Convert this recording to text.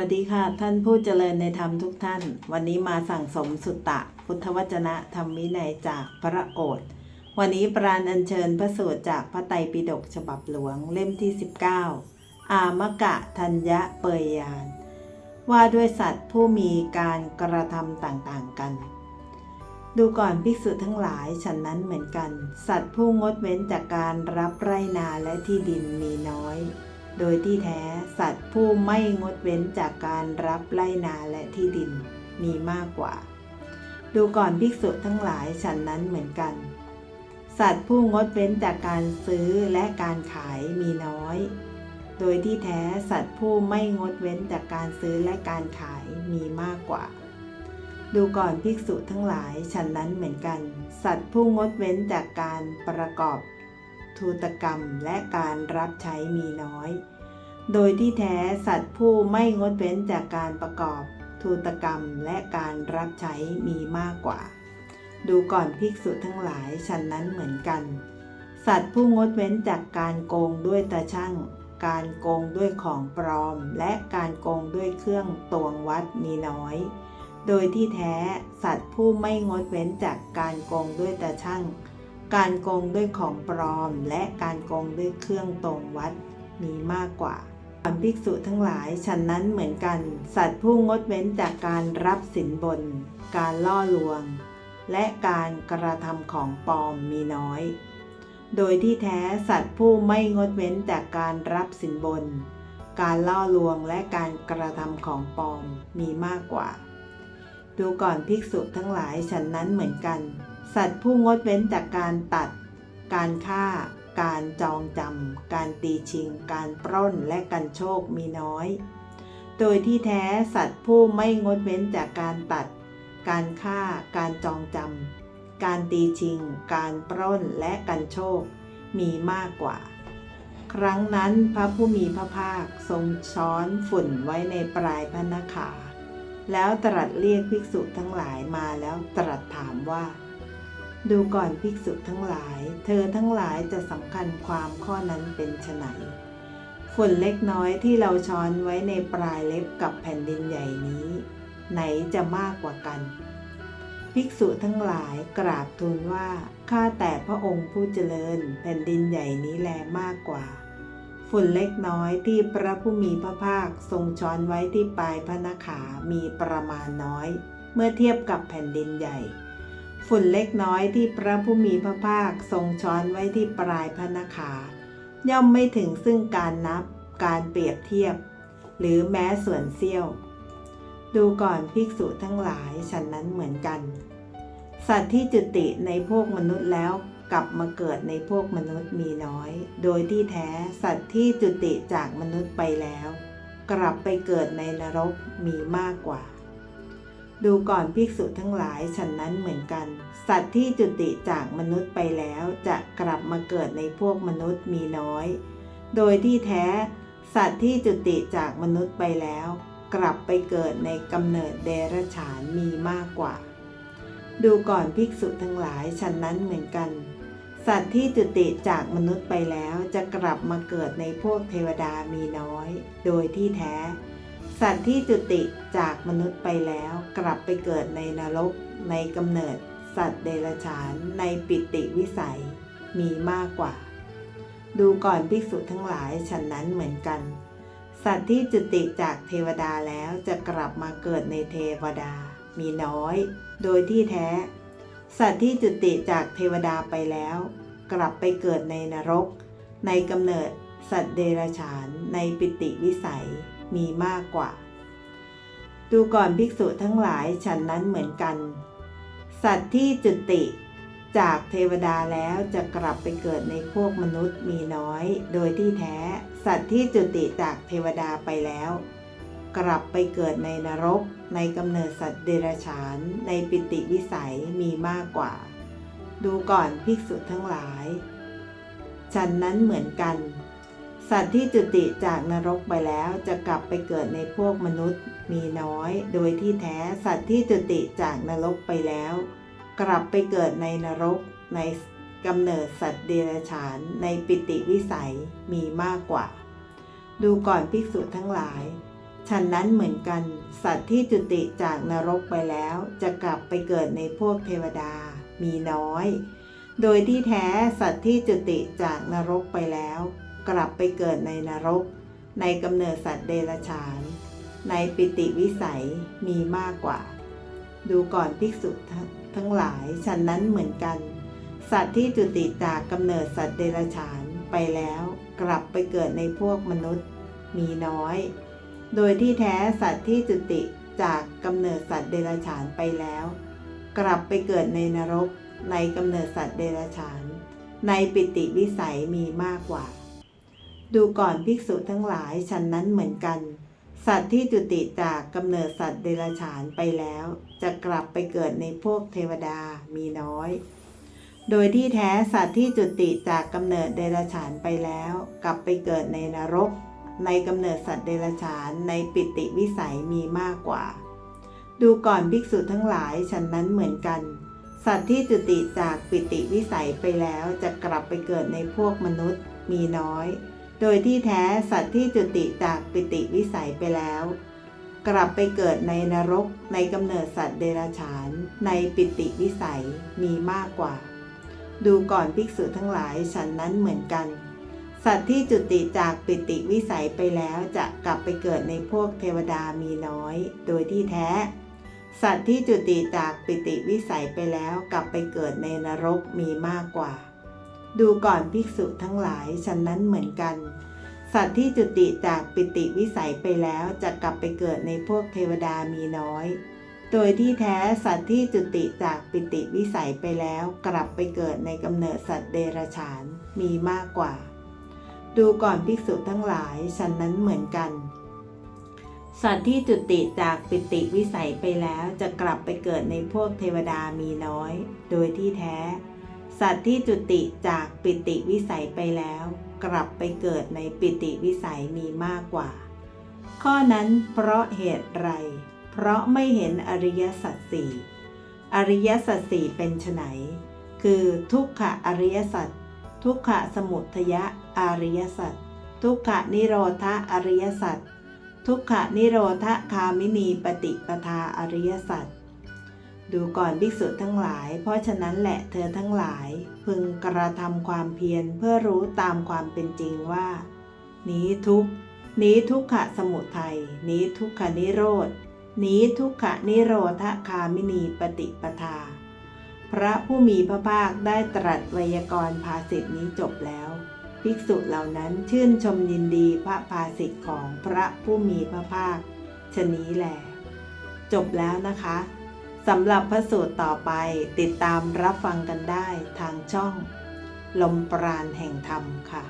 สวัสดีค่ะ ท่านผู้เจริญในธรรมทุกท่าน วันนี้มาสั่งสมสุตตะ พุทธวจนะธรรมวินัยจากพระโอษฐ์วันนี้ปราณอัญเชิญพระสูตรจากพระไตรปิฎกฉบับหลวงเล่มที่ 19 อามกะทัญญะเปยยาน ว่าด้วยสัตว์ผู้มีการกระทำต่างๆกัน ดูก่อนภิกษุทั้งหลายฉันนั้นเหมือนกัน สัตว์ผู้งดเว้นจากการรับไรนาและที่ดินมีน้อย โดยที่แท้สัตว์ผู้ไม่งดเว้นจากการรับไร่นาและที่ดินมีมากกว่า ดูก่อนภิกษุทั้งหลายฉันนั้นเหมือนกัน สัตว์ผู้งดเว้นจากการซื้อและการขายมีน้อย โดยที่แท้สัตว์ผู้ไม่งดเว้นจากการซื้อและการขายมีมากกว่า ดูก่อนภิกษุทั้งหลายฉันนั้นเหมือนกัน สัตว์ผู้งดเว้นจากการประกอบ ทูตกรรมและการรับใช้มีน้อย โดยที่แท้สัตว์ผู้ไม่งดเว้นจากการประกอบทูตกรรมและการรับใช้มีมากกว่า ดูก่อนภิกษุทั้งหลายฉันนั้นเหมือนกัน สัตว์ผู้งดเว้นจากการโกงด้วยตาช่างการโกงด้วยของปลอม และการโกงด้วยเครื่องตวงวัดมีน้อย โดยที่แท้สัตว์ผู้ไม่งดเว้นจากการโกงด้วยตาช่าง การโกงด้วยของปลอม และการโกงด้วยเครื่องตวงวัดมีมากกว่าก่อนภิกษุทั้งหลายฉันนั้นเหมือนกัน สัตว์ผู้งดเว้นจากการรับสินบน การล่อลวง และการกระทำของปลอมมีน้อย โดยที่แท้สัตว์ผู้ไม่งดเว้นจากการรับสินบน การล่อลวงและการกระทำของปลอมมีมากกว่า ดูก่อนภิกษุทั้งหลายฉันนั้นเหมือนกัน สัตว์ผู้งดเว้นจากการตัด การฆ่า การจองจำ การตีชิง การปล้นและกันโชคมีน้อย โดยที่แท้สัตว์ผู้ไม่งดเว้นจากการตัด การฆ่า การจองจำ การตีชิง การปล้นและกันโชคมีมากกว่า ครั้งนั้นพระผู้มีพระภาคทรงช้อนฝุ่นไว้ในปลายพระนขา แล้วตรัสเรียกภิกษุทั้งหลายมาแล้วตรัสถามว่า ดูก่อนภิกษุทั้งหลาย เธอทั้งหลายจะสำคัญความข้อนั้นเป็นไฉนฝุ่นเล็กน้อยที่เราช้อนไว้ในปลายเล็บกับแผ่นดินใหญ่นี้ ไหนจะมากกว่ากัน ภิกษุทั้งหลายกราบทูลว่า ข้าแต่พระองค์ผู้เจริญ แผ่นดินใหญ่นี้แลมากกว่า ฝุ่นเล็กน้อยที่พระผู้มีพระภาคทรงช้อนไว้ที่ปลายพระนขามีประมาณน้อย เมื่อเทียบกับแผ่นดินใหญ่ ฝุ่นเล็กน้อยที่พระผู้มีพระภาคทรงช้อนไว้ที่ปลายพระนขาย่อมไม่ถึงซึ่งการนับการเปรียบเทียบ หรือแม้ส่วนเสี้ยว ดูก่อนภิกษุทั้งหลายฉันนั้นเหมือนกัน สัตว์ที่จุติในพวกมนุษย์แล้วกลับมาเกิดในพวกมนุษย์มีน้อย โดยที่แท้สัตว์ที่จุติจากมนุษย์ไปแล้ว กลับไปเกิดในนรกมีมากกว่า ดูก่อนภิกษุทั้งหลายฉันนั้นเหมือนกัน สัตว์ที่จุติจากมนุษย์ไปแล้วจะกลับมาเกิดในพวกมนุษย์มีน้อย โดยที่แท้ สัตว์ที่จุติจากมนุษย์ไปแล้ว กลับไปเกิดในกำเนิดเดรัจฉานมีมากกว่า ดูก่อนภิกษุทั้งหลายฉันนั้นเหมือนกัน สัตว์ที่จุติจากมนุษย์ไปแล้วจะกลับมาเกิดในพวกเทวดามีน้อย โดยที่แท้ สัตว์ที่จุติจากมนุษย์ไปแล้วกลับไปเกิดในนรกในกำเนิดสัตว์เดรัจฉานในปิติวิสัยมีมากกว่า ดูก่อนภิกษุทั้งหลายฉันนั้นเหมือนกัน สัตว์ที่จุติจากเทวดาแล้วจะกลับมาเกิดในเทวดา มีน้อย โดยที่แท้ สัตว์ที่จุติจากเทวดาไปแล้ว กลับไปเกิดในนรก ในกำเนิดสัตว์เดรัจฉานในปิติวิสัย มีมากกว่า ดูก่อนภิกษุทั้งหลายฉันนั้นเหมือนกัน สัตว์ที่จุติจากเทวดาแล้วจะกลับไปเกิดในพวกมนุษย์มีน้อย โดยที่แท้ สัตว์ที่จุติจากเทวดาไปแล้ว กลับไปเกิดในนรก ในกำเนิดสัตว์เดรัจฉาน ในปิติวิสัยมีมากกว่า ดูก่อนภิกษุทั้งหลาย ฉันนั้นเหมือนกัน สัตว์ที่จุติจากนรกไปแล้วจะกลับไปเกิดในพวกมนุษย์มีน้อย โดยที่แท้สัตว์ที่จุติจากนรกไปแล้ว กลับไปเกิดในนรกในกำเนิดสัตว์เดรัจฉานในปิติวิสัยมีมากกว่า ดูก่อนภิกษุทั้งหลายฉันนั้นเหมือนกัน สัตว์ที่จุติจากนรกไปแล้ว จะกลับไปเกิดในพวกเทวดามีน้อย โดยที่แท้สัตว์ที่จุติจากนรกไปแล้ว กลับไปเกิดในนรก ในกำเนิดสัตว์เดรัจฉาน ในปิติวิสัยมีมากกว่า ดูก่อนภิกษุทั้งทั้งหลายฉันนั้นเหมือนกัน สัตว์ที่จุติจากกำเนิดสัตว์เดรัจฉานไปแล้วกลับไปเกิดในพวกมนุษย์มีน้อย โดยที่แท้สัตว์ที่จุติจากกำเนิดสัตว์เดรัจฉานไปแล้ว กลับไปเกิดในนรกในกำเนิดสัตว์เดรัจฉาน ในปิติวิสัยมีมากกว่า ดูก่อนภิกษุทั้งหลายฉันนั้นเหมือนกัน สัตว์ที่จุติจากกำเนิดสัตว์เดรัจฉานไปแล้ว จะกลับไปเกิดในพวกเทวดามีน้อย โดยที่แท้สัตว์ที่จุติจากกำเนิดเดรัจฉานไปแล้ว กลับไปเกิดในนรก ในกำเนิดสัตว์เดรัจฉานในปิติวิสัยมีมากกว่า ดูก่อนภิกษุทั้งหลายฉันนั้นเหมือนกัน สัตว์ที่จุติจากปิติวิสัยไปแล้วจะกลับไปเกิดในพวกมนุษย์มีน้อย โดยที่แท้สัตว์ที่จุติจากปิติวิสัยไปแล้ว กลับไปเกิดในนรกในกำเนิดสัตว์เดรัจฉาน ในปิติวิสัยมีมากกว่า ดูก่อนภิกษุทั้งหลายฉันนั้นเหมือนกัน สัตว์ที่จุติจากปิติวิสัยไปแล้วจะกลับไปเกิดในพวกเทวดามีน้อย โดยที่แท้ สัตว์ที่จุติจากปิติวิสัยไปแล้วกลับไปเกิดในนรกมีมากกว่า ดูก่อนภิกษุทั้งหลายฉันนั้นเหมือนกัน สัตว์ที่จุติจากปิติวิสัยไปแล้วจะกลับไปเกิดในพวกเทวดามีน้อย โดยที่แท้สัตว์ที่จุติจากปิติวิสัยไปแล้วกลับไปเกิดในกำเนิดสัตว์เดรัจฉานมีมากกว่า ดูก่อนภิกษุทั้งหลายฉันนั้นเหมือนกันสัตว์ที่จุติจากปิติวิสัยไปแล้วจะกลับไปเกิดในพวกเทวดามีน้อย โดยที่แท้ สัตว์ที่จุติจากปิติวิสัยไปแล้ว กลับไปเกิดในปิติวิสัยมีมากกว่า ข้อนั้นเพราะเหตุไร เพราะไม่เห็นอริยสัจสี่อริยสัจสี่เป็นไฉนคือทุกขะอริยสัจทุกขะสมุทยะอริยสัจทุกขะนิโรธะอริยสัจทุกขะนิโรธคามินีปฏิปทาอริยสัจ ดูก่อนภิกษุทั้งหลาย เพราะฉะนั้นแหละเธอทั้งหลาย พึงกระทำความเพียรเพื่อรู้ตามความเป็นจริงว่า นี้ทุกนี้ทุกขะสมุทัยนี้ทุกขนิโรธนี้ทุกขนิโรธคามินีปฏิปทา พระผู้มีพระภาคได้ตรัสไวยากรณ์ภาสิทนี้จบแล้ว ภิกษุเหล่านั้นชื่นชมยินดีพระภาสิทของพระผู้มีพระภาคชนี้แหละจบแล้วนะคะ สำหรับพระสูตรต่อไปติดตามรับฟังกันได้ทางช่อง ลมปราณแห่งธรรมค่ะ